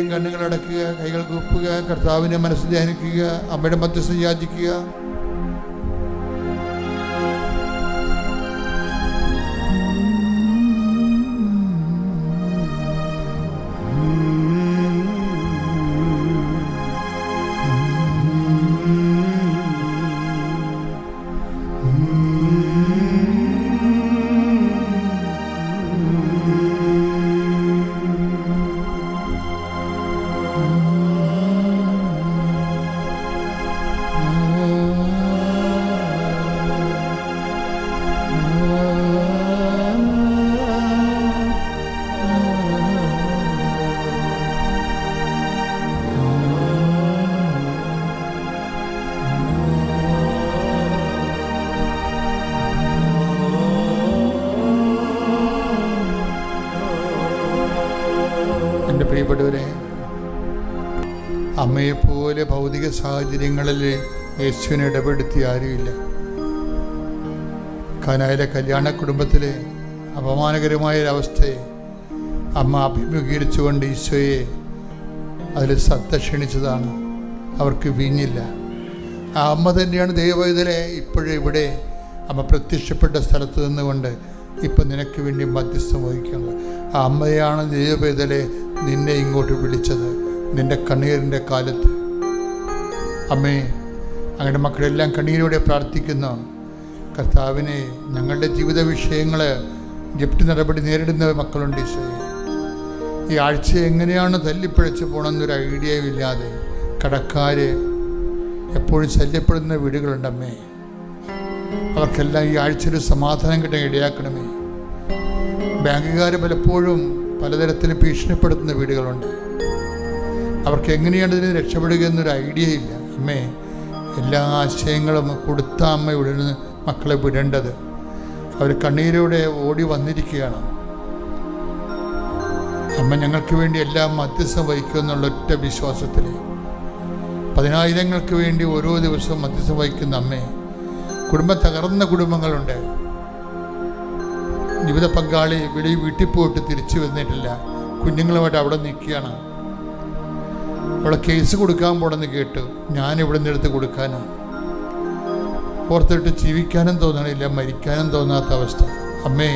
കണ്ണുകളടക്കുക കൈകൾ കൂപ്പുക കർത്താവിനെ മനസ്സ് ധ്യാനിക്കുക അമ്മയുടെ മധ്യസ്ഥ യാചിക്കുക. സാഹചര്യങ്ങളിൽ യേശുവിനെ ഇടപെടുത്തി ആരുമില്ല. കാനായിലെ കല്യാണ കുടുംബത്തിലെ അപമാനകരമായ ഒരവസ്ഥയെ അമ്മ അഭിമുഖീകരിച്ചുകൊണ്ട് ഈശോയെ അതിൽ ശ്രദ്ധ ക്ഷണിച്ചതാണ്. അവർക്ക് വീഞ്ഞില്ല. ആ അമ്മ തന്നെയാണ് ദൈവവൈതലെ ഇപ്പോഴും ഇവിടെ അമ്മ പ്രത്യക്ഷപ്പെട്ട സ്ഥലത്ത് നിന്നുകൊണ്ട് ഇപ്പം നിനക്ക് വേണ്ടി മധ്യസ്ഥം വഹിക്കുന്നത്. ആ അമ്മയാണ് ദൈവവേദലെ നിന്നെ ഇങ്ങോട്ട് വിളിച്ചത്. നിന്റെ കണ്ണീരിന്റെ കാലത്ത് അമ്മേ അങ്ങയുടെ മക്കളെല്ലാം കണ്ണീരോടെ പ്രാർത്ഥിക്കുന്നു. കർത്താവിനെ ഞങ്ങളുടെ ജീവിത വിഷയങ്ങൾ ജപ്തി നടപടി നേരിടുന്ന മക്കളുണ്ട് ഈശോയെ ഈ ആഴ്ച എങ്ങനെയാണ് തല്ലിപ്പിഴച്ച് പോകണമെന്നൊരു ഐഡിയയും ഇല്ലാതെ കടക്കാര് എപ്പോഴും ശല്യപ്പെടുന്ന വീടുകളുണ്ടമ്മേ അവർക്കെല്ലാം ഈ ആഴ്ച ഒരു സമാധാനം കിട്ടാൻ ഇടയാക്കണമേ. ബാങ്കുകാർ പലപ്പോഴും പലതരത്തിൽ ഭീഷണിപ്പെടുത്തുന്ന വീടുകളുണ്ട്. അവർക്ക് എങ്ങനെയാണ് ഇതിന് രക്ഷപ്പെടുക എന്നൊരു ഐഡിയ ഇല്ല അമ്മേ എല്ലാ ആശയങ്ങളും കൊടുത്ത അമ്മ ഇവിടെ മക്കളെ വിടേണ്ടത്. അവർ കണ്ണീരോടെ ഓടി വന്നിരിക്കുകയാണ്. അമ്മ ഞങ്ങൾക്ക് വേണ്ടി എല്ലാം മധ്യസ്ഥം വഹിക്കുമെന്നുള്ള ഒറ്റ വിശ്വാസത്തിൽ പതിനായിരങ്ങൾക്ക് വേണ്ടി ഓരോ ദിവസവും മധ്യസ്ഥം വഹിക്കുന്ന അമ്മേ കുടുംബ തകർന്ന കുടുംബങ്ങളുണ്ട്. ജീവിത പങ്കാളി വെളി വീട്ടിൽ പോയിട്ട് തിരിച്ചു വന്നിട്ടില്ല. കുഞ്ഞുങ്ങളുമായിട്ട് അവിടെ നിൽക്കുകയാണ്. അവളെ കേസ് കൊടുക്കാൻ പോണെന്ന് കേട്ടു ഞാൻ ഇവിടെ നിന്ന് എടുത്ത് കൊടുക്കാനാ ഓർത്തിട്ട് ജീവിക്കാനും തോന്നണില്ല മരിക്കാനും തോന്നാത്ത അവസ്ഥ. അമ്മേ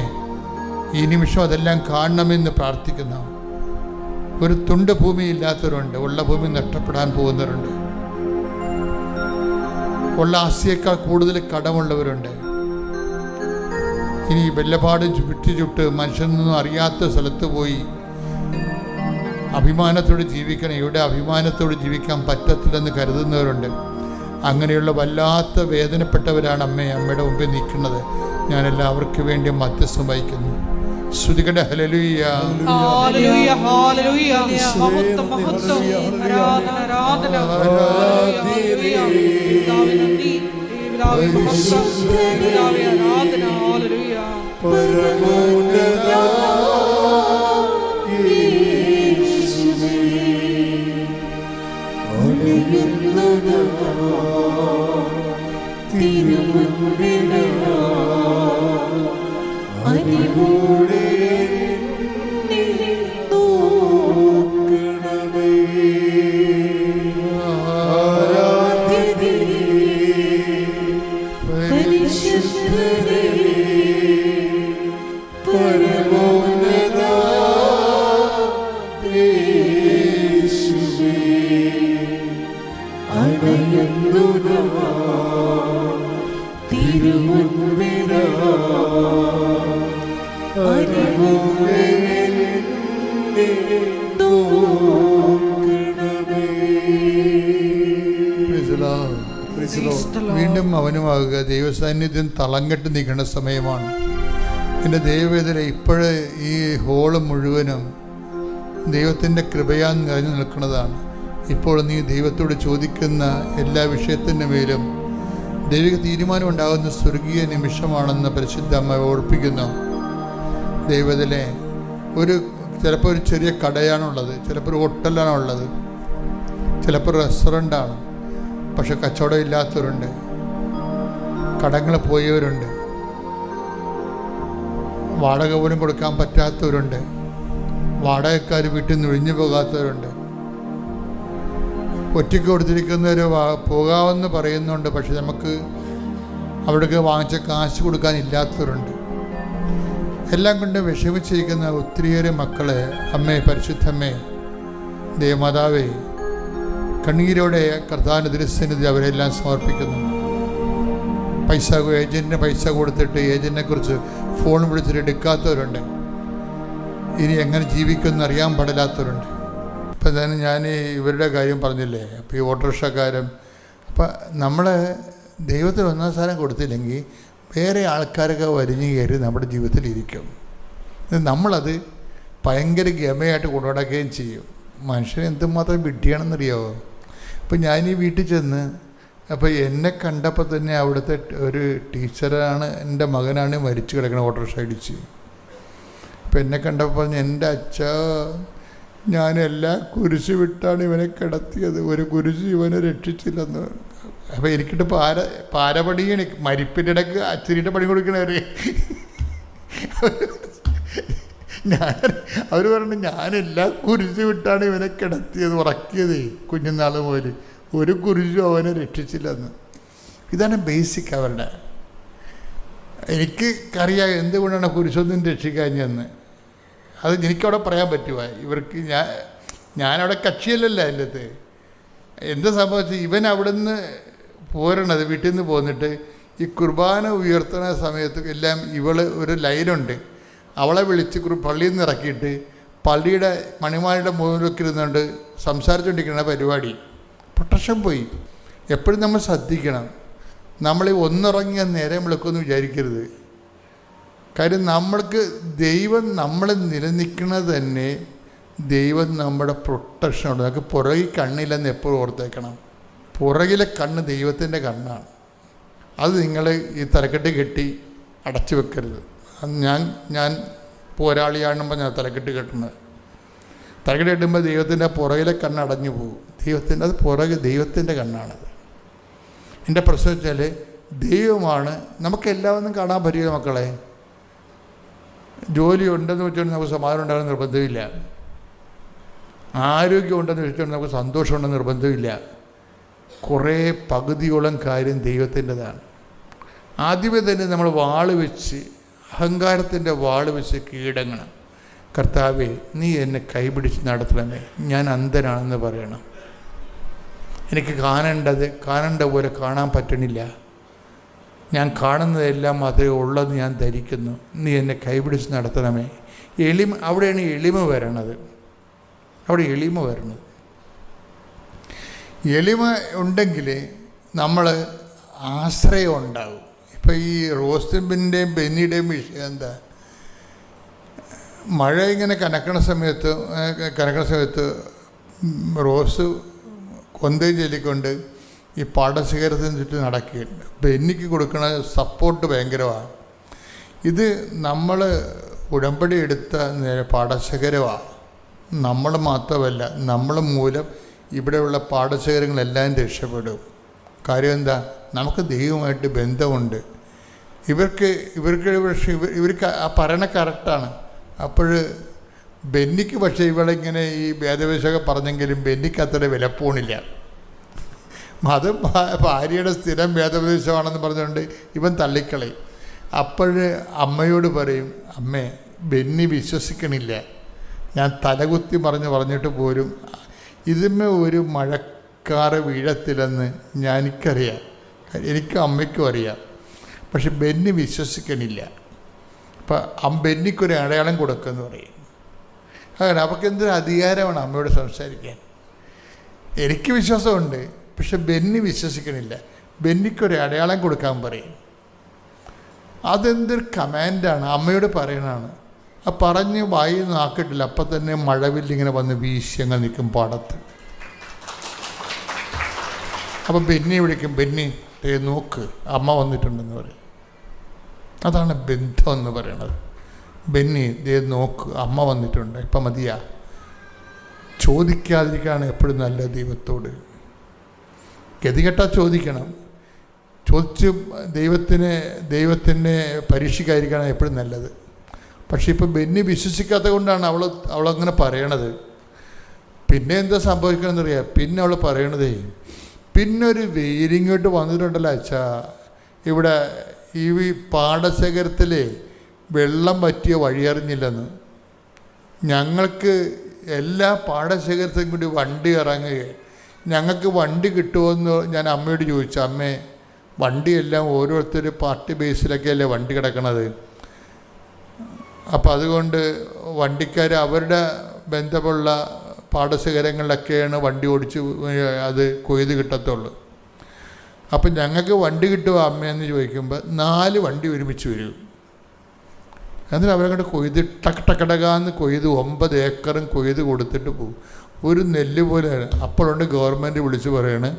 ഈ നിമിഷം അതെല്ലാം കാണണമെന്ന് പ്രാർത്ഥിക്കുന്ന ഒരു തുണ്ട് ഭൂമി ഇല്ലാത്തവരുണ്ട് ഉള്ള ഭൂമി നഷ്ടപ്പെടാൻ പോകുന്നവരുണ്ട്. ഉള്ള ആസ്തിയേക്കാൾ കൂടുതൽ കടമുള്ളവരുണ്ട്. ഇനി വെല്ലപാട് ചുറ്റി ചുട്ട് മനുഷ്യനൊന്നും അറിയാത്ത സ്ഥലത്ത് പോയി അഭിമാനത്തോടെ ജീവിക്കണം ഇവിടെ അഭിമാനത്തോട് ജീവിക്കാൻ പറ്റത്തില്ലെന്ന് കരുതുന്നവരുണ്ട്. അങ്ങനെയുള്ള വല്ലാത്ത വേദനപ്പെട്ടവരാണ് അമ്മ അമ്മയുടെ മുമ്പിൽ നിൽക്കുന്നത്. ഞാൻ എല്ലാവർക്കും വേണ്ടി മധ്യസ്ഥം വഹിക്കുന്നു. ശ്രുതികട ഹലലുയ്യ ഹല്ലേലൂയ മഹത്വം വീണ്ടും അവനുമാകുക. ദൈവസാന്നിധ്യം തളങ്കെട്ട് നിൽക്കേണ്ട സമയമാണ്. എന്റെ ദൈവവേദന ഇപ്പോഴേ ഈ ഹോൾ മുഴുവനും ദൈവത്തിന്റെ കൃപയാൻ നിറഞ്ഞു നിൽക്കുന്നതാണ്. ഇപ്പോൾ നീ ദൈവത്തോട് ചോദിക്കുന്ന എല്ലാ വിഷയത്തിന്റെ മേലും ദൈവിക തീരുമാനം ഉണ്ടാകുന്ന സ്വർഗീയ നിമിഷമാണെന്ന് പരിശുദ്ധ അമ്മ ഓർപ്പിക്കുന്നു. ദൈവത്തിലെ ഒരു ചിലപ്പോൾ ഒരു ചെറിയ കടയാണുള്ളത് ചിലപ്പോൾ ഒരു ഹോട്ടലാണുള്ളത് ചിലപ്പോൾ റെസ്റ്റോറന്റാണ് പക്ഷെ കച്ചവടം ഇല്ലാത്തവരുണ്ട് കടങ്ങൾ പോയവരുണ്ട് വാടക പോലും കൊടുക്കാൻ പറ്റാത്തവരുണ്ട് വാടകക്കാർ വീട്ടിൽ നിന്ന് ഒഴിഞ്ഞു പോകാത്തവരുണ്ട് ഒറ്റയ്ക്ക് കൊടുത്തിരിക്കുന്നവർ പോകാമെന്ന് പറയുന്നുണ്ട്. പക്ഷെ നമുക്ക് അവിടേക്ക് വാങ്ങിച്ച കാശ് കൊടുക്കാനില്ലാത്തവരുണ്ട് എല്ലാം കൊണ്ട് വിഷമിച്ചിരിക്കുന്ന ഒത്തിരിയേറെ മക്കളെ അമ്മേ പരിശുദ്ധമ്മേ ദേവമാതാവേ കണ്ണീരോടെ കർത്താവിന്റെ ദൃശ്യനിധി അവരെല്ലാം സമർപ്പിക്കുന്നു. പൈസ ഏജന്റിന് പൈസ കൊടുത്തിട്ട് ഏജന്റിനെ കുറിച്ച് ഫോൺ വിളിച്ചിട്ട് എടുക്കാത്തവരുണ്ട്. ഇനി എങ്ങനെ ജീവിക്കുമെന്ന് അറിയാൻ പാടില്ലാത്തവരുണ്ട്. ഇപ്പം തന്നെ ഞാൻ ഇവരുടെ കാര്യം പറഞ്ഞില്ലേ അപ്പോൾ ഈ ഓട്ടോറിക്ഷക്കാരും. അപ്പം നമ്മൾ ദൈവത്തിന് ഒന്നാം സ്ഥാനം കൊടുത്തില്ലെങ്കിൽ വേറെ ആൾക്കാരൊക്കെ വരിഞ്ഞു കയറി നമ്മുടെ ജീവിതത്തിൽ ഇരിക്കും. നമ്മളത് ഭയങ്കര ഗമയായിട്ട് കൊണ്ടുനടക്കുകയും ചെയ്യും. മനുഷ്യൻ എന്തുമാത്രം വിഡ്ഢിയാണെന്നറിയാമോ അപ്പം ഞാൻ ഈ വീട്ടിൽ ചെന്ന് അപ്പോൾ എന്നെ കണ്ടപ്പോൾ തന്നെ അവിടുത്തെ ഒരു ടീച്ചറാണ് എന്റെ മകനാണ് മരിച്ചു കിടക്കുന്നത് ഓട്ടോറിക്ഷ അടിച്ച് അപ്പം എന്നെ കണ്ടപ്പോൾ പറഞ്ഞു എന്റെ അച്ഛ ഞാൻ എല്ലാ കുരിശ് വിട്ടാണ് ഇവനെ കിടത്തിയത്. ഒരു കുരിശ് ഇവനെ രക്ഷിച്ചില്ലെന്ന്. അപ്പോൾ എനിക്കിട്ട് പാര പാരപടിയാണ് മരിപ്പിന്റെ ഇടയ്ക്ക് അച്ചിരിയുടെ പണി കൊടുക്കണവർ ഞാൻ അവർ പറഞ്ഞു ഞാനെല്ലാ കുരിശ് വിട്ടാണ് ഇവനെ കിടത്തിയത് ഉറക്കിയത് കുഞ്ഞുനാൾ മുതൽ ഒരു കുരിശും അവനെ രക്ഷിച്ചില്ലെന്ന്. ഇതാണ് ബേസിക് അവരുടെ. എനിക്ക് അറിയാം എന്തുകൊണ്ടാണ് കുരിശൊന്നും രക്ഷിക്കാഞ്ഞെന്ന് അത് എനിക്കവിടെ പറയാൻ പറ്റുമോ ഇവർക്ക് ഞാൻ ഞാനവിടെ കക്ഷിയല്ലല്ലോ അതിന്റെ അകത്ത്. എന്താ സംഭവിച്ചത് ഇവൻ അവിടെ നിന്ന് പോരണത് വീട്ടിൽ നിന്ന് പോന്നിട്ട് ഈ കുർബാന ഉയർത്തുന്ന സമയത്ത് എല്ലാം ഇവൾ ഒരു ലൈനുണ്ട്. അവളെ വിളിച്ച് പള്ളിയിൽ നിന്ന് ഇറക്കിയിട്ട് പള്ളിയുടെ മണിമാരുടെ മുകളിലൊക്കെ ഇരുന്നുകൊണ്ട് സംസാരിച്ചുകൊണ്ടിരിക്കുന്ന പരിപാടി. പ്രൊട്ടക്ഷൻ പോയി. എപ്പോഴും നമ്മൾ ശ്രദ്ധിക്കണം. നമ്മൾ ഒന്നിറങ്ങിയ നേരം വിളിക്കുമെന്ന് വിചാരിക്കരുത്. കാര്യം നമ്മൾക്ക് ദൈവം നമ്മൾ നിലനിൽക്കുന്നത് തന്നെ ദൈവം നമ്മുടെ പ്രൊട്ടക്ഷനുണ്ട് നമുക്ക് പുറകിൽ കണ്ണില്ലെന്ന് എപ്പോഴും ഓർത്തേക്കണം. പുറകിലെ കണ്ണ് ദൈവത്തിന്റെ കണ്ണാണ്. അത് നിങ്ങൾ ഈ തലക്കെട്ട് കെട്ടി അടച്ചു വെക്കരുത്. ഞാൻ ഞാൻ പോരാളിയാണെന്ന് ഞാൻ തലക്കെട്ട് കെട്ടുന്നത്. തലക്കെട്ട് കെട്ടുമ്പോൾ ദൈവത്തിന്റെ പുറകിലെ കണ്ണ് അടഞ്ഞു പോകും. ദൈവത്തിന്റെ അത് പുറകെ ദൈവത്തിന്റെ കണ്ണാണത് എന്റെ പ്രശ്നം വെച്ചാൽ ദൈവമാണ് നമുക്കെല്ലാവരും കാണാൻ പറ്റില്ല മക്കളെ. ജോലി ഉണ്ടെന്ന് വെച്ചുകൊണ്ട് നമുക്ക് സമാധാനം ഉണ്ടാകുന്ന നിർബന്ധമില്ല. ആരോഗ്യം ഉണ്ടെന്ന് വെച്ചുകൊണ്ട് നമുക്ക് സന്തോഷമുണ്ടെന്ന് നിർബന്ധമില്ല. കുറേ പകുതിയോളം കാര്യം ദൈവത്തിന്റെതാണ്. ആദ്യമേ തന്നെ നമ്മൾ വാൾ വെച്ച് അഹങ്കാരത്തിന്റെ വാൾ വെച്ച് കീടങ്ങണം കർത്താവെ നീ എന്നെ കൈപിടിച്ച് നടത്തണമേ. ഞാൻ അന്ധനാണെന്ന് പറയണം. എനിക്ക് കാണേണ്ടത് കാണേണ്ട പോലെ കാണാൻ പറ്റണില്ല. ഞാൻ കാണുന്നതെല്ലാം അതേ ഉള്ളെന്ന് ഞാൻ ധരിക്കുന്നു. നീ എന്നെ കൈപിടിച്ച് നടത്തണമേ. എളിമ അവിടെയാണ് എളിമ വരണത്. അവിടെ എളിമ വരണത്. എളിമ ഉണ്ടെങ്കിൽ നമ്മൾ ആശ്രയം ഉണ്ടാവും. ഇപ്പം ഈ റോസ്റ്റിമ്പിന്റെയും ബെന്നിയുടെയും വിഷയം എന്താ? മഴ ഇങ്ങനെ കനക്കണ സമയത്ത് കനക്കണ സമയത്ത് റോസ് കൊന്തയും ചൊല്ലിക്കൊണ്ട് ഈ പാടശേഖരത്തിന് ചുറ്റും നടക്കുകയുണ്ട്. എനിക്ക് കൊടുക്കുന്ന സപ്പോർട്ട് ഭയങ്കരമാണ്. ഇത് നമ്മൾ ഉടമ്പടി എടുത്ത പാടശേഖരമാണ് നമ്മൾ മാത്രമല്ല നമ്മൾ മൂലം ഇവിടെയുള്ള പാടശേഖരങ്ങളെല്ലാം രക്ഷപ്പെടും. കാര്യം എന്താ? നമുക്ക് ദൈവമായിട്ട് ബന്ധമുണ്ട്. ഇവർക്ക് ഇവർക്ക് പക്ഷേ ഇവർ ഇവർക്ക് ആ പറയണ കറക്റ്റാണ് അപ്പോൾ ബെന്നിക്ക് പക്ഷേ ഇവളിങ്ങനെ ഈ ഭേദവേശമൊക്കെ പറഞ്ഞെങ്കിലും ബെന്നിക്ക് അത്ര വിലപ്പോണില്ല. അത് ഭാര്യയുടെ സ്ഥിരം വേദപ്രദേശമാണെന്ന് പറഞ്ഞുകൊണ്ട് ഇവൻ തള്ളിക്കളയും. അപ്പോഴ് അമ്മയോട് പറയും അമ്മേ ബെന്നി വിശ്വസിക്കണില്ല. ഞാൻ തലകുത്തി പറഞ്ഞ് പറഞ്ഞിട്ട് പോരും. ഇതിന്മേ ഒരു മഴക്കാറ് വീഴത്തില്ലെന്ന് ഞാൻ എനിക്കറിയാം എനിക്ക് അമ്മയ്ക്കും അറിയാം. പക്ഷെ ബെന്നി വിശ്വസിക്കണില്ല. അപ്പം ബെന്നിക്കൊരു അടയാളം കൊടുക്കുമെന്ന് പറയും. അങ്ങനെ അവർക്ക് എന്തൊരു അധികാരമാണ് അമ്മയോട് സംസാരിക്കാൻ? എനിക്ക് വിശ്വാസമുണ്ട്. പക്ഷെ ബെന്നി വിശ്വസിക്കണില്ല. ബെന്നിക്കൊരു അടയാളം കൊടുക്കാൻ പറയും. അതെന്തൊരു കമാൻഡാണ്. അമ്മയോട് പറയണതാണ്. ആ പറഞ്ഞ് വായി നാക്കിട്ടില്ല അപ്പം തന്നെ മഴവില്ലിങ്ങനെ വന്ന് വീശ്യങ്ങൾ നിൽക്കും പാടത്ത്. അപ്പം ബെന്നി വിളിക്കും ബെന്നി ദേ നോക്ക് അമ്മ വന്നിട്ടുണ്ടെന്ന് പറയും. അതാണ് ബന്ധം എന്ന് പറയണത്. ബെന്നി ദേ നോക്ക് അമ്മ വന്നിട്ടുണ്ട്. ഇപ്പം മതിയാ. ചോദിക്കാതിരിക്കുകയാണ് എപ്പോഴും നല്ല ദൈവത്തോട് ഗതികെട്ടാ ചോദിക്കണം. ചോദിച്ച് ദൈവത്തിനെ ദൈവത്തിനെ പരീക്ഷിക്കാതിരിക്കുകയാണ് എപ്പോഴും നല്ലത്. പക്ഷേ ഇപ്പോൾ ബെന്നി വിശ്വസിക്കാത്ത കൊണ്ടാണ് അവൾ അവളങ്ങനെ പറയണത്. പിന്നെ എന്താ സംഭവിക്കണമെന്നറിയാം പിന്നെ അവൾ പറയണതേ പിന്നെ ഒരു വെയിലിങ്ങോട്ട് വന്നിട്ടുണ്ടല്ലോ അച്ഛാ. ഇവിടെ ഈ പാടശേഖരത്തിൽ വെള്ളം പറ്റിയ വഴിയറിഞ്ഞില്ലെന്ന് ഞങ്ങൾക്ക് എല്ലാ പാടശേഖരത്തിലും കൂടി വണ്ടി ഇറങ്ങുകയും ഞങ്ങൾക്ക് വണ്ടി കിട്ടുമെന്ന് ഞാൻ അമ്മയോട് ചോദിച്ചു അമ്മേ വണ്ടിയെല്ലാം ഓരോരുത്തർ പാർട്ടി ബേസിലൊക്കെയല്ലേ വണ്ടി കിടക്കണത്? അപ്പോൾ അതുകൊണ്ട് വണ്ടിക്കാർ അവരുടെ ബന്ധമുള്ള പാടശേഖരങ്ങളിലൊക്കെയാണ് വണ്ടി ഓടിച്ച് അത് കൊയ്ത് കിട്ടത്തുള്ളൂ. അപ്പം ഞങ്ങൾക്ക് വണ്ടി കിട്ടുമോ അമ്മയെന്ന് ചോദിക്കുമ്പോൾ നാല് വണ്ടി ഒരുമിച്ച് വരും. എന്നിട്ട് അവരങ്ങോട്ട് കൊയ്ത് ടക്ക് ടക്കടകാന്ന് കൊയ്ത് ഒമ്പത് ഏക്കറും കൊയ്ത് കൊടുത്തിട്ട് പോകും ഒരു നെല്ല് പോലെ അപ്പോഴുണ്ട് ഗവൺമെന്റ് വിളിച്ച് പറയണ്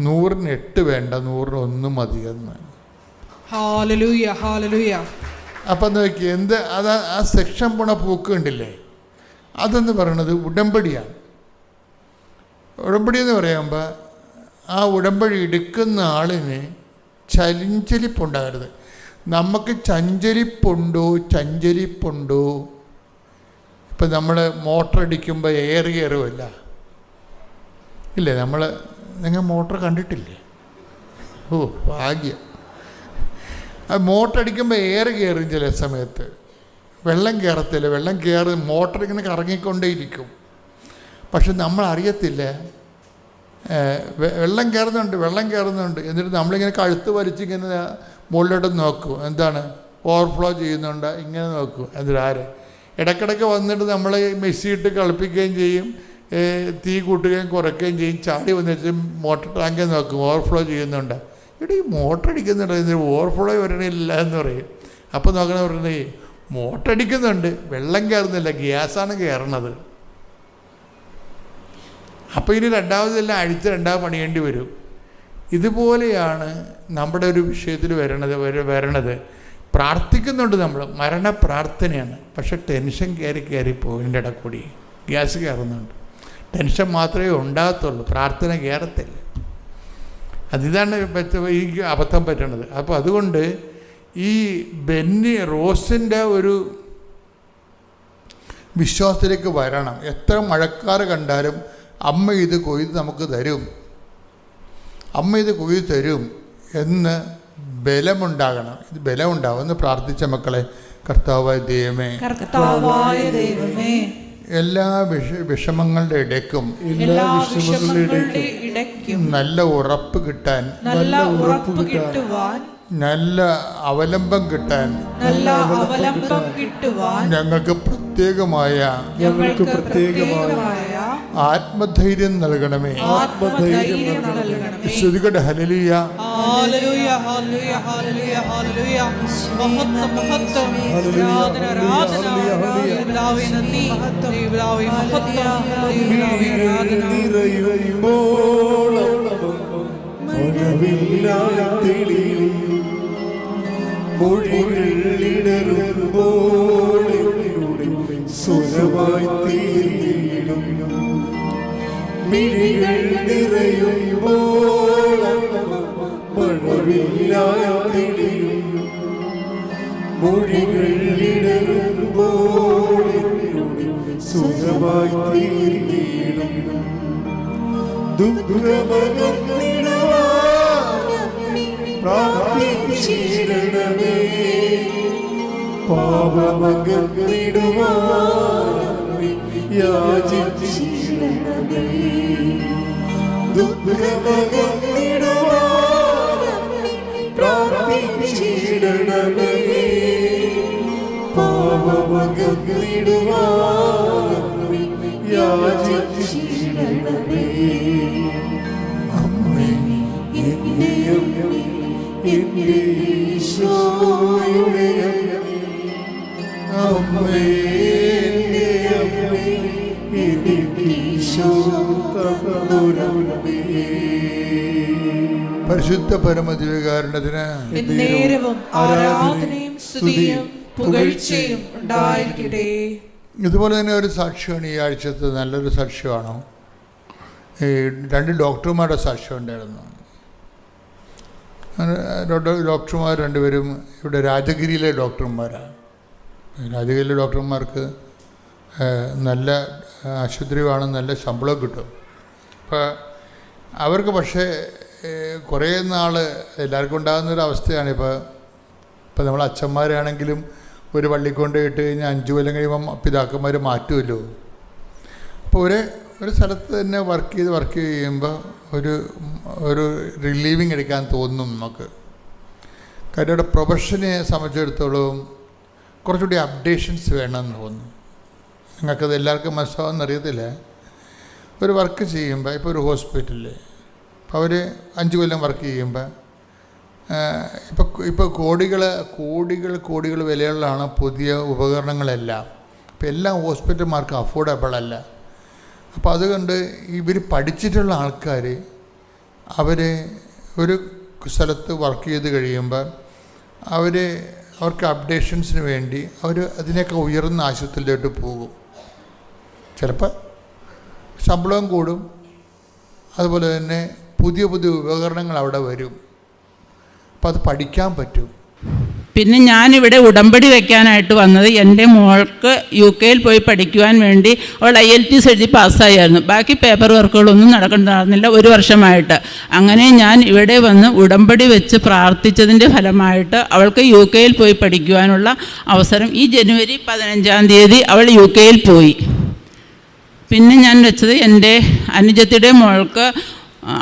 നൂറിന് എട്ട് വേണ്ട നൂറിന് ഒന്നും മതിയെന്ന് എന്ന്. അപ്പം നോക്കി എന്ത് അത് ആ സെക്ഷൻ പോണ പൂക്ക് കണ്ടില്ലേ? അതെന്ന് പറയണത് ഉടമ്പടിയാണ്. ഉടമ്പടി എന്ന് പറയുമ്പോൾ ആ ഉടമ്പടി എടുക്കുന്ന ആളിന് ചലിഞ്ചലിപ്പുണ്ടാകരുത്. നമുക്ക് ചഞ്ചലിപ്പുണ്ടോ ചഞ്ചലിപ്പുണ്ടോ? ഇപ്പം നമ്മൾ മോട്ടർ അടിക്കുമ്പോൾ എയർ കയറുമല്ല ഇല്ലേ? നമ്മൾ നിങ്ങൾ മോട്ടർ കണ്ടിട്ടില്ലേ? ഓ ഭാഗ്യം. അടിക്കുമ്പോൾ എയർ കയറും ചില സമയത്ത്. വെള്ളം കയറത്തില്ല. വെള്ളം കയറി മോട്ടർ ഇങ്ങനെ കറങ്ങിക്കൊണ്ടേയിരിക്കും. പക്ഷെ നമ്മൾ അറിയത്തില്ല. വെള്ളം കയറുന്നുണ്ട് വെള്ളം കയറുന്നുണ്ട്. എന്നിട്ട് നമ്മളിങ്ങനെ കഴുത്ത് വലിച്ചിങ്ങനെ മുകളിലോട്ട് നോക്കും. എന്താണ്? ഓവർഫ്ലോ ചെയ്യുന്നുണ്ട്? ഇങ്ങനെ നോക്കും. എന്നിട്ട് ആര്? ഇടയ്ക്കിടയ്ക്ക് വന്നിട്ട് നമ്മൾ മെസ്സിയിട്ട് കളിപ്പിക്കുകയും ചെയ്യും. തീ കൂട്ടുകയും കുറയ്ക്കുകയും ചെയ്യും. ചാടി വന്നിട്ട് മോട്ടർ ടാങ്ക് നോക്കും. ഓവർഫ്ലോ ചെയ്യുന്നുണ്ട്. ഇവിടെ ഈ മോട്ടർ അടിക്കുന്നുണ്ട്? ഇതിന് ഓവർഫ്ലോ വരണില്ല എന്ന് പറയും. അപ്പോൾ നോക്കണ പറയുന്നത് മോട്ടർ അടിക്കുന്നുണ്ട്. വെള്ളം കയറുന്നില്ല. ഗ്യാസാണ് കയറണത്. അപ്പോൾ ഇനി രണ്ടാമതെല്ലാം അഴിച്ച് രണ്ടാമത് പണിയേണ്ടി വരും. ഇതുപോലെയാണ് നമ്മുടെ ഒരു വിഷയത്തിൽ വരണത് വര- വരണത്. പ്രാർത്ഥിക്കുന്നുണ്ട് നമ്മൾ മരണ പ്രാർത്ഥനയാണ് പക്ഷെ ടെൻഷൻ കയറി കയറി പോകും ഇട കൂടി ഗ്യാസ് കയറുന്നുണ്ട്. ടെൻഷൻ മാത്രമേ ഉണ്ടാകത്തുള്ളൂ. പ്രാർത്ഥന കയറത്തില്ല. അതിതാണ് ഈ അബദ്ധം പറ്റണത്. അപ്പോൾ അതുകൊണ്ട് ഈ ബെന്നി റോസിന്റെ ഒരു വിശ്വാസത്തിലേക്ക് വരണം. എത്ര മഴക്കാർ കണ്ടാലും അമ്മ ഇത് കൊയ്ത് നമുക്ക് തരും. അമ്മ ഇത് കൊയ്ത് തരും എന്ന് ബലമുണ്ടാകണം. ഇത് ബലമുണ്ടാകും എന്ന് പ്രാർത്ഥിച്ച മക്കളെ കർത്താവായ ദൈവമേ കർത്താവായ ദൈവമേ എല്ലാ വിഷ വിഷമങ്ങളുടെ ഇടയ്ക്കും എല്ലാ വിഷമങ്ങളുടെ ഇടയ്ക്കും നല്ല ഉറപ്പ് കിട്ടാൻ നല്ല ഉറപ്പ് കിട്ടുവാൻ നല്ല അവലംബം കിട്ടാൻ നല്ല അവലംബം കിട്ടുവാൻ ഞങ്ങൾക്ക് പ്രത്യേകമായ ഞങ്ങൾക്ക് പ്രത്യേകമായ ആത്മധൈര്യം നൽകണമേ. ആത്മധൈര്യം ശ്രുതികട ഹലലിയ ഹാലലൂയ സ്വരമായി തീർന്നിടും മിഴികൾ നിറയുമ്പോൾ മഴവില്ലാതെ തെളിയും മൊഴികളിടറുമ്പോൾ എന്നോട് തീർന്നിടും പ്രാർത്ഥിച്ചിടണമേ പാപമകന്നിടുവാൻ യാചിച്ചിടണമേ ദുഃഖമകന്നിടുവാൻ പ്രാർത്ഥിച്ചിടണമേ പാപമകന്നിടുവാൻ യാചിച്ചിടണമേ അമ്മേ എന്റെ അമ്മേ എന്റെ ഈശോയുടെ പരിശുദ്ധ പരമദിവകാരണത്തിന് ഇതുപോലെ തന്നെ ഒരു സാക്ഷ്യമാണ് ഈ ആഴ്ചത്തെ നല്ലൊരു സാക്ഷ്യമാണ് ഈ രണ്ട് ഡോക്ടർമാരുടെ സാക്ഷ്യം ഉണ്ടായിരുന്നു. രണ്ട് ഡോക്ടർമാർ രണ്ടുപേരും ഇവിടെ രാജഗിരിയിലെ ഡോക്ടർമാരാണ്. രാജഗിരിയിലെ ഡോക്ടർമാർക്ക് നല്ല ആശുപത്രി വേണം നല്ല ശമ്പളം കിട്ടും. അപ്പോൾ അവർക്ക് പക്ഷേ കുറേ നാൾ എല്ലാവർക്കും ഉണ്ടാകുന്നൊരു അവസ്ഥയാണ്. ഇപ്പോൾ ഇപ്പോൾ നമ്മൾ അച്ഛന്മാരാണെങ്കിലും ഒരു പള്ളിക്കൊണ്ട് ഇട്ട് കഴിഞ്ഞാൽ അഞ്ച് കൊല്ലം കഴിയുമ്പം പിതാക്കന്മാർ മാറ്റുമല്ലോ അപ്പോൾ ഒരു ഒരു സ്ഥലത്ത് തന്നെ വർക്ക് ചെയ്ത് വർക്ക് ചെയ്യുമ്പോൾ ഒരു ഒരു റിലീവിങ് എടുക്കാൻ തോന്നും നമുക്ക്. കാര്യം ഇവിടെ പ്രൊഫഷനെ സംബന്ധിച്ചിടത്തോളം കുറച്ചുകൂടി അപ്ഡേഷൻസ് വേണമെന്ന് തോന്നുന്നു. നിങ്ങൾക്കത് എല്ലാവർക്കും മനസ്സിലാവുമെന്ന് അറിയത്തില്ല. ഒരു വർക്ക് ചെയ്യുമ്പോൾ ഇപ്പോൾ ഒരു ഹോസ്പിറ്റലിൽ ഇപ്പോൾ അവർ അഞ്ച് കൊല്ലം വർക്ക് ചെയ്യുമ്പോൾ ഇപ്പോൾ ഇപ്പോൾ കോടികൾ കോടികൾ കോടികൾ വിലയുള്ളതാണ് പുതിയ ഉപകരണങ്ങളെല്ലാം. അപ്പോൾ എല്ലാ ഹോസ്പിറ്റൽമാർക്കും അഫോർഡബിൾ അല്ല. അപ്പോൾ അതുകൊണ്ട് ഇവർ പഠിച്ചിട്ടുള്ള ആൾക്കാർ അവർ ഒരു സ്ഥലത്ത് വർക്ക് ചെയ്ത് കഴിയുമ്പോൾ അവർ അവർക്ക് അപ്ഡേഷൻസിന് വേണ്ടി അവർ അതിനൊക്കെ ഉയർന്ന ആശുപത്രിയിലോട്ട് പോകും. ചിലപ്പോൾ ശമ്പളവും കൂടും. അതുപോലെ തന്നെ പുതിയ പുതിയ ഉപകരണങ്ങൾ അവിടെ വരും. അപ്പോൾ അത് പഠിക്കാൻ പറ്റും. പിന്നെ ഞാനിവിടെ ഉടമ്പടി വെക്കാനായിട്ട് വന്നത് എന്റെ മോൾക്ക് യു കെയിൽ പോയി പഠിക്കുവാൻ വേണ്ടി അവൾ ഐ എൽ ടി എഴുതി പാസ്സായിരുന്നു. ബാക്കി പേപ്പർ വർക്കുകളൊന്നും നടക്കണ്ടായിരുന്നില്ല ഒരു വർഷമായിട്ട്. അങ്ങനെ ഞാൻ ഇവിടെ വന്ന് ഉടമ്പടി വെച്ച് പ്രാർത്ഥിച്ചതിന്റെ ഫലമായിട്ട് അവൾക്ക് യു കെയിൽ പോയി പഠിക്കുവാനുള്ള അവസരം ഈ ജനുവരി പതിനഞ്ചാം തീയതി അവൾ യു കെയിൽ പോയി. പിന്നെ ഞാൻ വെച്ചത് എന്റെ അനുജത്തിയുടെ മോൾക്ക്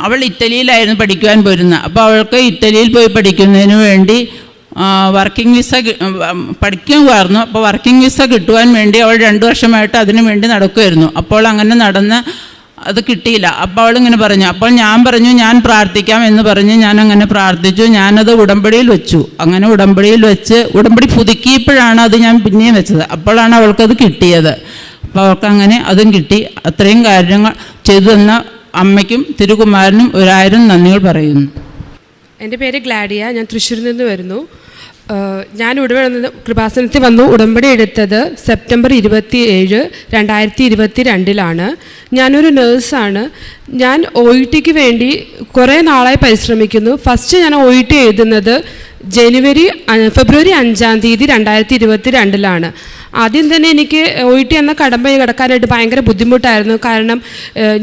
അവൾ ഇറ്റലിയിലായിരുന്നു പഠിക്കുവാൻ പോരുന്നത് അപ്പോൾ അവൾക്ക് ഇറ്റലിയിൽ പോയി പഠിക്കുന്നതിന് വേണ്ടി വർക്കിംഗ് വിസ പഠിക്കുമായിരുന്നു അപ്പോൾ വർക്കിംഗ് വിസ കിട്ടുവാൻ വേണ്ടി അവൾ രണ്ട് വർഷമായിട്ട് അതിനു വേണ്ടി നടക്കുമായിരുന്നു അപ്പോൾ അങ്ങനെ നടന്ന് അത് കിട്ടിയില്ല. അപ്പോൾ അവളിങ്ങനെ പറഞ്ഞു. അപ്പോൾ ഞാൻ പറഞ്ഞു ഞാൻ പ്രാർത്ഥിക്കാം എന്ന് പറഞ്ഞ് ഞാൻ അങ്ങനെ പ്രാർത്ഥിച്ചു. ഞാനത് ഉടമ്പടിയിൽ വെച്ചു. അങ്ങനെ ഉടമ്പടിയിൽ വെച്ച് ഉടമ്പടി പുതുക്കിയപ്പോഴാണ് അത് ഞാൻ പിന്നെയും വെച്ചത്. അപ്പോഴാണ് അവൾക്കത് കിട്ടിയത്. അപ്പോൾ അവൾക്ക് അങ്ങനെ അതും കിട്ടി. അത്രയും കാര്യങ്ങൾ ചെയ്തു തന്ന അമ്മയ്ക്കും തിരുകുമാരനും ഒരായിരം നന്ദികൾ പറയുന്നു. എന്റെ പേര് ഗ്ലാഡിയ. ഞാൻ തൃശ്ശൂരിൽ നിന്ന് വരുന്നു. ഞാൻ വന്നത് കൃപാസനത്തിൽ വന്നു. ഉടമ്പടി എടുത്തത് സെപ്റ്റംബർ ഇരുപത്തി ഏഴ് രണ്ടായിരത്തി ഇരുപത്തി രണ്ടിലാണ് ഞാനൊരു നേഴ്സാണ്. ഞാൻ ഒ ഇ ടിക്ക് വേണ്ടി കുറേ നാളായി പരിശ്രമിക്കുന്നു. ഫസ്റ്റ് ഞാൻ ഒ ഇ ടി എഴുതുന്നത് ജനുവരി ഫെബ്രുവരി അഞ്ചാം തീയതി രണ്ടായിരത്തി ഇരുപത്തി രണ്ടിലാണ് ആദ്യം തന്നെ എനിക്ക് ഒ ഇ ടി എന്ന കടമ്പ കിടക്കാനായിട്ട് ഭയങ്കര ബുദ്ധിമുട്ടായിരുന്നു. കാരണം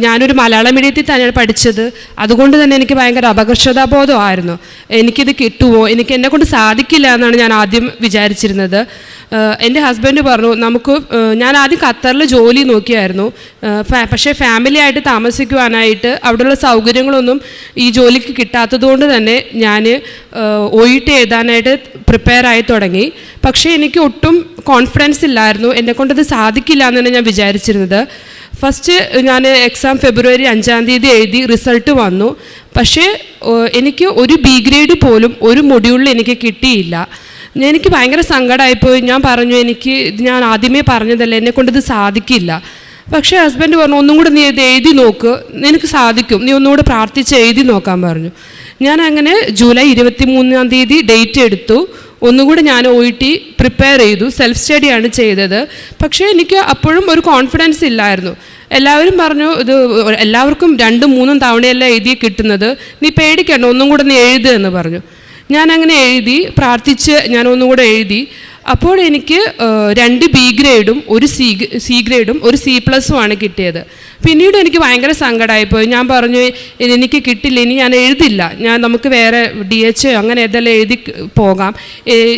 ഞാനൊരു മലയാള മീഡിയത്തിൽ തന്നെയാണ് പഠിച്ചത്. അതുകൊണ്ട് തന്നെ എനിക്ക് ഭയങ്കര അപകർഷതാബോധമായിരുന്നു എനിക്കിത് കിട്ടുമോ എനിക്ക് എന്നെ കൊണ്ട് സാധിക്കില്ല എന്നാണ് ഞാൻ ആദ്യം വിചാരിച്ചിരുന്നത്. എന്റെ ഹസ്ബൻഡ് പറഞ്ഞു നമുക്ക് ഞാൻ ആദ്യം ഖത്തറിൽ ജോലി നോക്കിയായിരുന്നു. പക്ഷേ ഫാമിലി ആയിട്ട് താമസിക്കുവാനായിട്ട് അവിടെയുള്ള സൗകര്യങ്ങളൊന്നും ഈ ജോലിക്ക് കിട്ടാത്തതുകൊണ്ട് തന്നെ ഞാൻ ഒ ഇ എഴുതാനായിട്ട് പ്രിപ്പയർ ആയി തുടങ്ങി. പക്ഷേ എനിക്ക് ഒട്ടും കോൺഫിഡൻസ് ഇല്ലായിരുന്നു. എന്നെ കൊണ്ടത് സാധിക്കില്ല എന്നാണ് ഞാൻ വിചാരിച്ചിരുന്നത്. ഫസ്റ്റ് ഞാൻ എക്സാം ഫെബ്രുവരി അഞ്ചാം തീയതി എഴുതി റിസൾട്ട് വന്നു. പക്ഷേ എനിക്ക് ഒരു ബി ഗ്രേഡ് പോലും ഒരു മൊഡ്യൂളിൽ എനിക്ക് കിട്ടിയില്ല. എനിക്ക് ഭയങ്കര സങ്കടമായിപ്പോയി ഞാൻ പറഞ്ഞു എനിക്ക് ഇത് ഞാൻ ആദ്യമേ പറഞ്ഞതല്ല എന്നെ കൊണ്ടിത് സാധിക്കില്ല. പക്ഷേ ഹസ്ബൻഡ് പറഞ്ഞു ഒന്നും കൂടെ നീ ഇത് എഴുതി നോക്ക്. നിനക്ക് സാധിക്കും. നീ ഒന്നുകൂടെ പ്രാർത്ഥിച്ച് എഴുതി നോക്കാൻ പറഞ്ഞു. ഞാൻ അങ്ങനെ ജൂലൈ ഇരുപത്തി മൂന്നാം തീയതി ഡേറ്റ് എടുത്തു. ഒന്നുകൂടെ ഞാൻ ഒ ഇ ടി പ്രിപ്പയർ ചെയ്തു സെൽഫ് സ്റ്റഡിയാണ് ചെയ്തത്. പക്ഷേ എനിക്ക് അപ്പോഴും ഒരു കോൺഫിഡൻസ് ഇല്ലായിരുന്നു. എല്ലാവരും പറഞ്ഞു ഇത് എല്ലാവർക്കും രണ്ടും മൂന്നും തവണയല്ല എഴുതി കിട്ടുന്നത്. നീ പേടിക്കണ്ട ഒന്നും കൂടെ നീ എഴുതുക എന്ന് പറഞ്ഞു. ഞാൻ അങ്ങനെ എഴുതി പ്രാർത്ഥിച്ച് ഞാൻ ഒന്നും കൂടെ എഴുതി. അപ്പോൾ എനിക്ക് രണ്ട് ബി ഗ്രേഡും ഒരു സി സി ഗ്രേഡും ഒരു സി പ്ലസും ആണ് കിട്ടിയത്. പിന്നീട് എനിക്ക് ഭയങ്കര സങ്കടമായിപ്പോയി ഞാൻ പറഞ്ഞു എനിക്ക് കിട്ടില്ല ഇനി ഞാൻ എഴുതില്ല. ഞാൻ നമുക്ക് വേറെ ഡി എച്ച് അങ്ങനെ ഏതെല്ലാം എഴുതി പോകാം.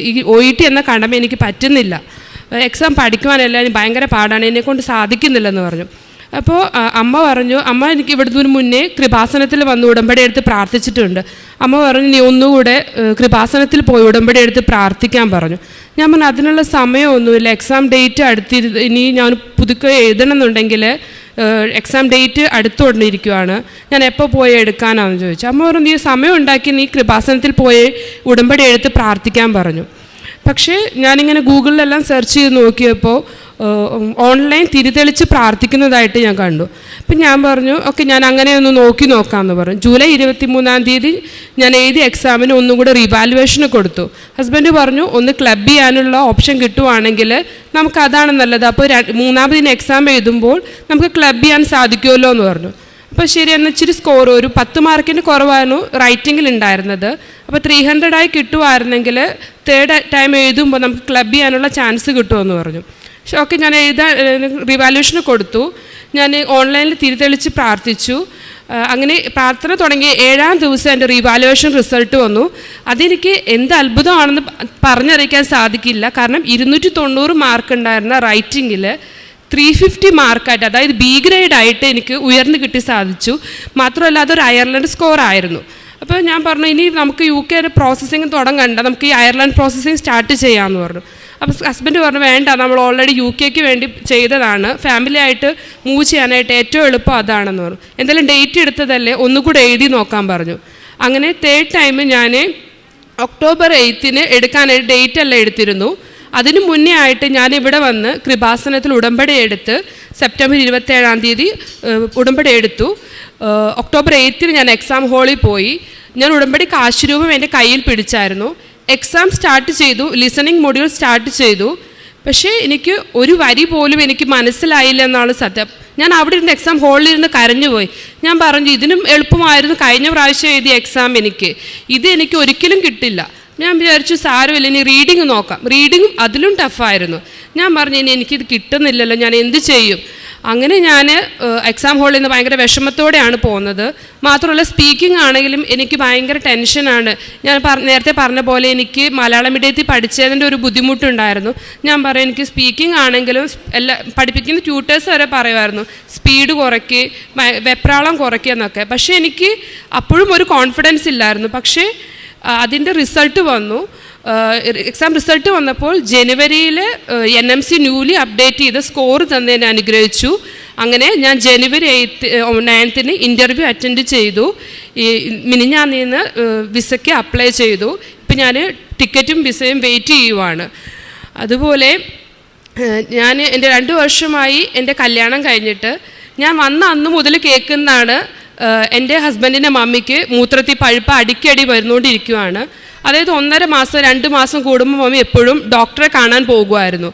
ഈ ഒ ഇ ടി എന്ന കടമ എനിക്ക് പറ്റുന്നില്ല. എക്സാം പഠിക്കുവാനെല്ലാം ഭയങ്കര പാടാണ്. എന്നെക്കൊണ്ട് സാധിക്കുന്നില്ലെന്ന് പറഞ്ഞു. അപ്പോൾ അമ്മ പറഞ്ഞു അമ്മ എനിക്ക് ഇവിടുന്ന് മുന്നേ കൃപാസനത്തിൽ വന്ന് ഉടമ്പടി എടുത്ത് പ്രാർത്ഥിച്ചിട്ടുണ്ട്. അമ്മ പറഞ്ഞു നീ ഒന്നുകൂടെ കൃപാസനത്തിൽ പോയി ഉടമ്പടി എടുത്ത് പ്രാർത്ഥിക്കാൻ പറഞ്ഞു. ഞാൻ പറഞ്ഞു അതിനുള്ള സമയമൊന്നുമില്ല. എക്സാം ഡേറ്റ് അടുത്തിരുന്ന് ഇനി ഞാൻ പുതുക്കെ എഴുതണമെന്നുണ്ടെങ്കിൽ എക്സാം ഡേറ്റ് അടുത്തുകൊണ്ടിരിക്കുവാണ് ഞാൻ എപ്പോൾ പോയി എടുക്കാനാണെന്ന് ചോദിച്ചു. അമ്മ പറഞ്ഞു നീ സമയം ഉണ്ടാക്കി നീ കൃപാസനത്തിൽ പോയി ഉടമ്പടി എടുത്ത് പ്രാർത്ഥിക്കാൻ പറഞ്ഞു. പക്ഷേ ഞാനിങ്ങനെ ഗൂഗിളിലെല്ലാം സെർച്ച് ചെയ്ത് നോക്കിയപ്പോൾ ഓൺലൈൻ തിരിതെളിച്ച് പ്രാർത്ഥിക്കുന്നതായിട്ട് ഞാൻ കണ്ടു. അപ്പം ഞാൻ പറഞ്ഞു ഓക്കെ ഞാൻ അങ്ങനെ ഒന്ന് നോക്കി നോക്കാമെന്ന് പറഞ്ഞു. ജൂലൈ ഇരുപത്തി മൂന്നാം തീയതി ഞാൻ എഴുതിയ എക്സാമിന് ഒന്നും കൂടെ റിവാലുവേഷന് കൊടുത്തു. ഹസ്ബൻഡ് പറഞ്ഞു ഒന്ന് ക്ലബ് ചെയ്യാനുള്ള ഓപ്ഷൻ കിട്ടുവാണെങ്കിൽ നമുക്ക് അതാണ് നല്ലത്. അപ്പോൾ മൂന്നാമത് മൂന്നാമതിന് എക്സാം എഴുതുമ്പോൾ നമുക്ക് ക്ലബ് ചെയ്യാൻ സാധിക്കുമല്ലോ എന്ന് പറഞ്ഞു. അപ്പോൾ ശരി എന്നാൽ ഇച്ചിരി സ്കോർ ഒരു പത്ത് മാർക്കിന് കുറവായിരുന്നു റൈറ്റിങ്ങിൽ ഉണ്ടായിരുന്നത്. അപ്പോൾ ത്രീ ഹൺഡ്രഡായി കിട്ടുമായിരുന്നെങ്കിൽ തേർഡ് ടൈം എഴുതുമ്പോൾ നമുക്ക് ക്ലബ് ചെയ്യാനുള്ള ചാൻസ് കിട്ടുമെന്ന് പറഞ്ഞു. ഓക്കെ ഞാൻ എഴുതാൻ റിവാലുവേഷന് കൊടുത്തു. ഞാൻ ഓൺലൈനിൽ തിരിതെളിച്ച് പ്രാർത്ഥിച്ചു. അങ്ങനെ പ്രാർത്ഥന തുടങ്ങി ഏഴാം ദിവസം എന്റെ റിവാലുവേഷൻ റിസൾട്ട് വന്നു. അതെനിക്ക് എന്ത് അത്ഭുതമാണെന്ന് പറഞ്ഞറിയിക്കാൻ സാധിക്കില്ല. കാരണം ഇരുന്നൂറ്റി തൊണ്ണൂറ് മാർക്ക് ഉണ്ടായിരുന്ന റൈറ്റിങ്ങിൽ ത്രീ ഫിഫ്റ്റി മാർക്കായിട്ട് അതായത് ബി ഗ്രേഡ് ആയിട്ട് എനിക്ക് ഉയർന്നു കിട്ടി സാധിച്ചു. മാത്രമല്ല അതൊരു അയർലൻഡ് സ്കോർ ആയിരുന്നു. അപ്പോൾ ഞാൻ പറഞ്ഞു ഇനി നമുക്ക് യു കെ പ്രോസസ്സിങ് തുടങ്ങണ്ട. നമുക്ക് ഈ അയർലൻഡ് പ്രോസസ്സിങ് സ്റ്റാർട്ട് ചെയ്യാമെന്ന് പറഞ്ഞു. അപ്പോൾ ഹസ്ബൻഡ് പറഞ്ഞു വേണ്ട നമ്മൾ ഓൾറെഡി യു കെക്ക് വേണ്ടി ചെയ്തതാണ്. ഫാമിലി ആയിട്ട് മൂവ് ചെയ്യാനായിട്ട് ഏറ്റവും എളുപ്പം അതാണെന്ന് പറഞ്ഞു. എന്തായാലും ഡേറ്റ് എടുത്തതല്ലേ? ഒന്നുകൂടെ എഴുതി നോക്കാൻ പറഞ്ഞു. അങ്ങനെ തേർഡ് ടൈം ഞാൻ ഒക്ടോബർ എയ്ത്തിന് എടുക്കാനായിട്ട് ഡേറ്റ് എല്ലാം എടുത്തിരുന്നു. അതിനു മുന്നേ ആയിട്ട് ഞാൻ ഇവിടെ വന്ന് കൃപാസനത്തിൽ ഉടമ്പടി എടുത്ത് സെപ്റ്റംബർ ഇരുപത്തേഴാം തീയതി ഉടമ്പടി എടുത്തു. ഒക്ടോബർ എയ്ത്തിന് ഞാൻ എക്സാം ഹാളിൽ പോയി. ഞാൻ ഉടമ്പടി കാശുരൂപം എന്റെ കയ്യിൽ പിടിച്ചായിരുന്നു. എക്സാം സ്റ്റാർട്ട് ചെയ്തു ലിസണിങ് മൊഡ്യൂൾ സ്റ്റാർട്ട് ചെയ്തു. പക്ഷേ എനിക്ക് ഒരു വരി പോലും എനിക്ക് മനസ്സിലായില്ല എന്നാണ് സത്യം. ഞാൻ അവിടെ ഇരുന്ന് എക്സാം ഹാളിൽ ഇരുന്ന് കരഞ്ഞുപോയി ഞാൻ പറഞ്ഞു ഇതിനും എളുപ്പമായിരുന്നു. കഴിഞ്ഞ പ്രാവശ്യം എഴുതിയ എക്സാം എനിക്ക്. ഇത് എനിക്ക് ഒരിക്കലും കിട്ടില്ല. ഞാൻ വിചാരിച്ചു സാരമില്ല ഇനി റീഡിങ് നോക്കാം. റീഡിങ്ങും അതിലും ടഫായിരുന്നു ഞാൻ പറഞ്ഞു ഇനി എനിക്കിത് കിട്ടുന്നില്ലല്ലോ ഞാൻ എന്ത് ചെയ്യും? അങ്ങനെ ഞാൻ എക്സാം ഹാളിൽ നിന്ന് ഭയങ്കര വിഷമത്തോടെയാണ് പോകുന്നത് മാത്രമല്ല സ്പീക്കിംഗ് ആണെങ്കിലും എനിക്ക് ഭയങ്കര ടെൻഷനാണ് ഞാൻ നേരത്തെ പറഞ്ഞ പോലെ എനിക്ക് മലയാളം മീഡിയത്തിൽ പഠിച്ചതിന്റെ ഒരു ബുദ്ധിമുട്ടുണ്ടായിരുന്നു. ഞാൻ പറയും എനിക്ക് സ്പീക്കിംഗ് ആണെങ്കിലും എല്ലാ പഠിപ്പിക്കുന്ന ട്യൂട്ടേഴ്സ് വരെ പറയുമായിരുന്നു സ്പീഡ് കുറയ്ക്ക് വെപ്രാളം കുറയ്ക്കുക എന്നൊക്കെ. പക്ഷേ എനിക്ക് അപ്പോഴും ഒരു കോൺഫിഡൻസ് ഇല്ലായിരുന്നു. പക്ഷേ അതിന്റെ റിസൾട്ട് വന്നു. എക്സാം റിസൾട്ട് വന്നപ്പോൾ ജനുവരിയിൽ N M C newly update ചെയ്ത സ്കോർ തന്നതിനെ അനുഗ്രഹിച്ചു. അങ്ങനെ ഞാൻ ജനുവരി എയ്ത്ത് നയൻത്തിന് ഇന്റർവ്യൂ അറ്റൻഡ് ചെയ്തു. ഈ മിനിഞ്ഞാന്നിന്ന് വിസയ്ക്ക് അപ്ലൈ ചെയ്തു. ഇപ്പം ഞാൻ ടിക്കറ്റും വിസയും വെയിറ്റ് ചെയ്യുവാണ്. അതുപോലെ ഞാൻ എന്റെ രണ്ട് വർഷമായി എന്റെ കല്യാണം കഴിഞ്ഞിട്ട് ഞാൻ വന്ന അന്ന് മുതൽ കേൾക്കുന്നതാണ്. എന്റെ ഹസ്ബൻഡിന്റെ മമ്മിക്ക് മൂത്രത്തിൽ പഴുപ്പ് അടിക്കടി വരുന്നുകൊണ്ടിരിക്കുകയാണ് അതായത് ഒന്നര മാസം രണ്ട് മാസം കൂടുമ്പോൾ മമ്മി എപ്പോഴും ഡോക്ടറെ കാണാൻ പോകുമായിരുന്നു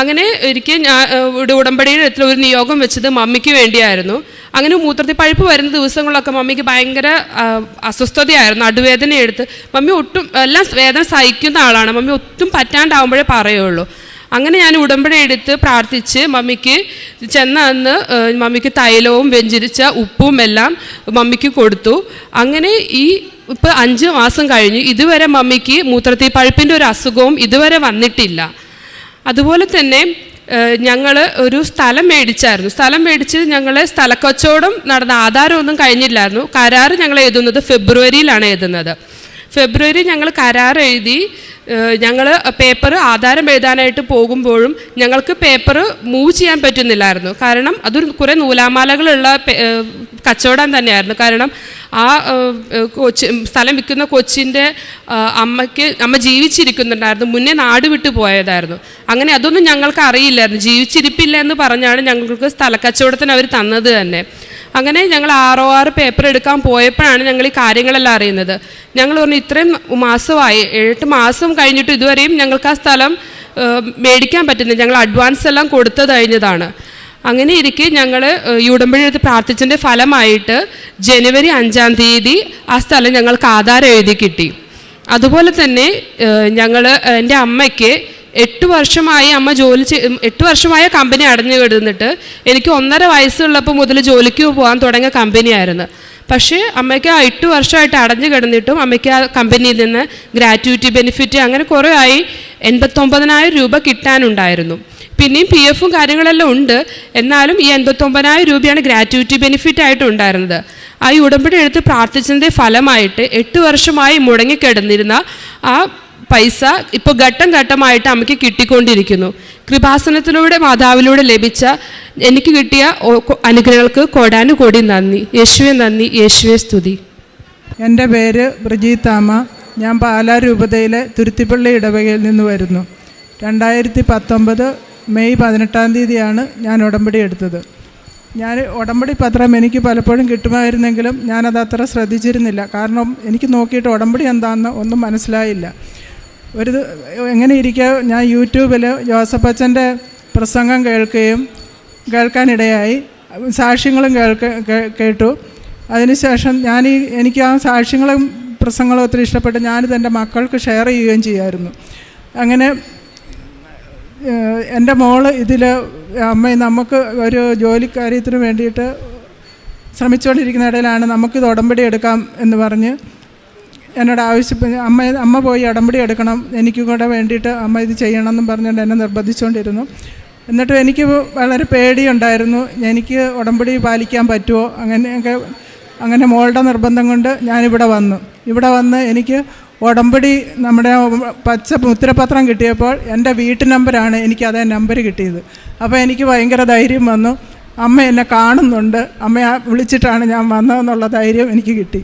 അങ്ങനെ ഒരിക്കൽ ഞാൻ ഇവിടെ ഉടമ്പടിയുടെ എത്ര ഒരു നിയോഗം വെച്ചത് മമ്മിക്ക് വേണ്ടിയായിരുന്നു. അങ്ങനെ മൂത്രത്തിൽ പഴുപ്പ് വരുന്ന ദിവസങ്ങളൊക്കെ മമ്മിക്ക് ഭയങ്കര അസ്വസ്ഥതയായിരുന്നു നടുവേദന എടുത്ത് മമ്മി ഒട്ടും എല്ലാം വേദന സഹിക്കുന്ന ആളാണ്. മമ്മി ഒട്ടും പറ്റാണ്ടാവുമ്പോഴേ പറയുള്ളൂ. അങ്ങനെ ഞാൻ ഉടമ്പടി എടുത്ത് പ്രാർത്ഥിച്ച് മമ്മിക്ക് ചെന്ന അന്ന് മമ്മിക്ക് തൈലവും വെഞ്ചിരിച്ച ഉപ്പും എല്ലാം മമ്മിക്ക് കൊടുത്തു. അങ്ങനെ ഈ ഇപ്പം അഞ്ച് മാസം കഴിഞ്ഞു. ഇതുവരെ മമ്മിക്ക് മൂത്രത്തിൽ പഴുപ്പിന്റെ ഒരു അസുഖവും ഇതുവരെ വന്നിട്ടില്ല. അതുപോലെ തന്നെ ഞങ്ങൾ ഒരു സ്ഥലം മേടിച്ചായിരുന്നു. സ്ഥലം മേടിച്ച് ഞങ്ങൾ സ്ഥലക്കച്ചവടം നടന്ന ആധാരമൊന്നും കഴിഞ്ഞില്ലായിരുന്നു. കരാറ് ഞങ്ങൾ എഴുതുന്നത് ഫെബ്രുവരിയിലാണ് എഴുതുന്നത്. ഫെബ്രുവരി ഞങ്ങൾ കരാർ എഴുതി ഞങ്ങൾ പേപ്പർ ആധാരം എഴുതാനായിട്ട് പോകുമ്പോഴും ഞങ്ങൾക്ക് പേപ്പർ മൂവ് ചെയ്യാൻ പറ്റുന്നില്ലായിരുന്നു. കാരണം അതൊരു കുറേ നൂലാമാലകളുള്ള കച്ചവടം തന്നെയായിരുന്നു. കാരണം ആ കൊച്ചി സ്ഥലം വിൽക്കുന്ന കൊച്ചിന്റെ അമ്മയ്ക്ക് അമ്മ ജീവിച്ചിരിക്കുന്നുണ്ടായിരുന്നു. മുന്നേ നാട് വിട്ടു പോയതായിരുന്നു. അങ്ങനെ അതൊന്നും ഞങ്ങൾക്ക് അറിയില്ലായിരുന്നു. ജീവിച്ചിരിപ്പില്ല എന്ന് പറഞ്ഞാണ് ഞങ്ങൾക്ക് സ്ഥലക്കച്ചവടത്തിന് അവർ തന്നത് തന്നെ. അങ്ങനെ ഞങ്ങൾ ആറോ ആറ് പേപ്പർ എടുക്കാൻ പോയപ്പോഴാണ് ഞങ്ങൾ ഈ കാര്യങ്ങളെല്ലാം അറിയുന്നത്. ഞങ്ങൾ പറഞ്ഞു ഇത്രയും മാസമായി എട്ട് മാസം കഴിഞ്ഞിട്ട് ഇതുവരെയും ഞങ്ങൾക്ക് ആ സ്ഥലം മേടിക്കാൻ പറ്റുന്നില്ല. ഞങ്ങൾ അഡ്വാൻസ് എല്ലാം കൊടുത്തു കഴിഞ്ഞതാണ്. അങ്ങനെ ഇരിക്കെ ഞങ്ങൾ യൂടമ്പഴി എടുത്ത് പ്രാർത്ഥിച്ചതിന്റെ ഫലമായിട്ട് ജനുവരി അഞ്ചാം തീയതി ആ സ്ഥലം ഞങ്ങൾക്ക് ആധാരം എഴുതി കിട്ടി. അതുപോലെ തന്നെ ഞങ്ങൾ എന്റെ അമ്മയ്ക്ക് എട്ട് വർഷമായി അമ്മ ജോലി ചെയ് എട്ട് വർഷമായ കമ്പനി അടഞ്ഞു കിടന്നിട്ട് എനിക്ക് ഒന്നര വയസ്സുള്ളപ്പോൾ മുതൽ ജോലിക്ക് പോകാൻ തുടങ്ങിയ കമ്പനിയായിരുന്നു പക്ഷേ അമ്മയ്ക്ക് ആ എട്ട് വർഷമായിട്ട് അടഞ്ഞു കിടന്നിട്ടും അമ്മയ്ക്ക് ആ കമ്പനിയിൽ നിന്ന് ഗ്രാറ്റുവിറ്റി ബെനിഫിറ്റ് അങ്ങനെ കുറേ ആയി എൺപത്തൊമ്പതിനായിരം രൂപ കിട്ടാനുണ്ടായിരുന്നു. പിന്നെയും പി എഫും കാര്യങ്ങളെല്ലാം ഉണ്ട്. എന്നാലും ഈ എൺപത്തൊമ്പതിനായിരം രൂപയാണ് ഗ്രാറ്റുവിറ്റി ബെനിഫിറ്റ് ആയിട്ട് ഉണ്ടായിരുന്നത്. ആ ഉടമ്പടി എടുത്ത് പ്രാർത്ഥിച്ചതിന്റെ ഫലമായിട്ട് എട്ട് വർഷമായി മുടങ്ങിക്കിടന്നിരുന്ന ആ പൈസ ഇപ്പോൾ ഘട്ടം ഘട്ടമായിട്ട് അമ്മയ്ക്ക് കിട്ടിക്കൊണ്ടിരിക്കുന്നു. കൃപാസനത്തിലൂടെ മാതാവിലൂടെ ലഭിച്ച എനിക്ക് കിട്ടിയ അനുഗ്രഹങ്ങൾക്ക് കോടാനുകോടി നന്ദി. യേശുവെ നന്ദി യേശുവെ സ്തുതി. എന്റെ പേര് ബ്രജീത്താമ ഞാൻ പാലാ രൂപതയിലെ തുരുത്തിപ്പള്ളി ഇടവകയിൽ നിന്ന് വരുന്നു. രണ്ടായിരത്തി പത്തൊമ്പത് മെയ് പതിനെട്ടാം തീയതിയാണ് ഞാൻ ഉടമ്പടി എടുത്തത്. ഞാൻ ഉടമ്പടി പത്രം എനിക്ക് പലപ്പോഴും കിട്ടുമായിരുന്നെങ്കിലും ഞാനത് അത്ര ശ്രദ്ധിച്ചിരുന്നില്ല. കാരണം എനിക്ക് നോക്കിയിട്ട് ഉടമ്പടി എന്താണെന്ന് ഒന്നും മനസ്സിലായില്ല. ഒരു എങ്ങനെ ഇരിക്കുക ഞാൻ യൂട്യൂബിൽ ജോസഫ് അച്ഛന്റെ പ്രസംഗം കേൾക്കുകയും കേൾക്കാനിടയായി. സാക്ഷ്യങ്ങളും കേൾക്ക കേട്ടു. അതിനുശേഷം ഞാൻ ഈ എനിക്ക് ആ സാക്ഷ്യങ്ങളും പ്രസംഗങ്ങളും ഒത്തിരി ഇഷ്ടപ്പെട്ട് ഞാനിത് എന്റെ മക്കൾക്ക് ഷെയർ ചെയ്യുകയും ചെയ്യുമായിരുന്നു അങ്ങനെ എന്റെ മോൾ ഇതിൽ അമ്മ നമുക്ക് ഒരു ജോലിക്കാര്യത്തിന് വേണ്ടിയിട്ട് ശ്രമിച്ചുകൊണ്ടിരിക്കുന്ന ഇടയിലാണ് നമുക്കിത് ഉടമ്പടി എടുക്കാം എന്ന് പറഞ്ഞ് എന്നോട് ആവശ്യപ്പെട്ട് അമ്മ അമ്മ പോയി അടമ്പടി എടുക്കണം എനിക്ക് കൂടെ വേണ്ടിയിട്ട് അമ്മ ഇത് ചെയ്യണം ചെയ്യണമെന്നും പറഞ്ഞുകൊണ്ട് എന്നെ നിർബന്ധിച്ചുകൊണ്ടിരുന്നു എന്നിട്ടും എനിക്ക് വളരെ പേടിയുണ്ടായിരുന്നു എനിക്ക് ഉടമ്പടി പാലിക്കാൻ പറ്റുമോ? അങ്ങനെയൊക്കെ അങ്ങനെ മോളുടെ നിർബന്ധം കൊണ്ട് ഞാനിവിടെ വന്നു. ഇവിടെ വന്ന് എനിക്ക് ഉടമ്പടി നമ്മുടെ പച്ച മുദ്രപത്രം കിട്ടിയപ്പോൾ എന്റെ വീട്ടു നമ്പറാണ് എനിക്ക് അതേ നമ്പർ കിട്ടിയത്. അപ്പോൾ എനിക്ക് ഭയങ്കര ധൈര്യം വന്നു. അമ്മ എന്നെ കാണുന്നുണ്ട്. അമ്മയെ വിളിച്ചിട്ടാണ് ഞാൻ വന്നതെന്നുള്ള ധൈര്യം എനിക്ക് കിട്ടി.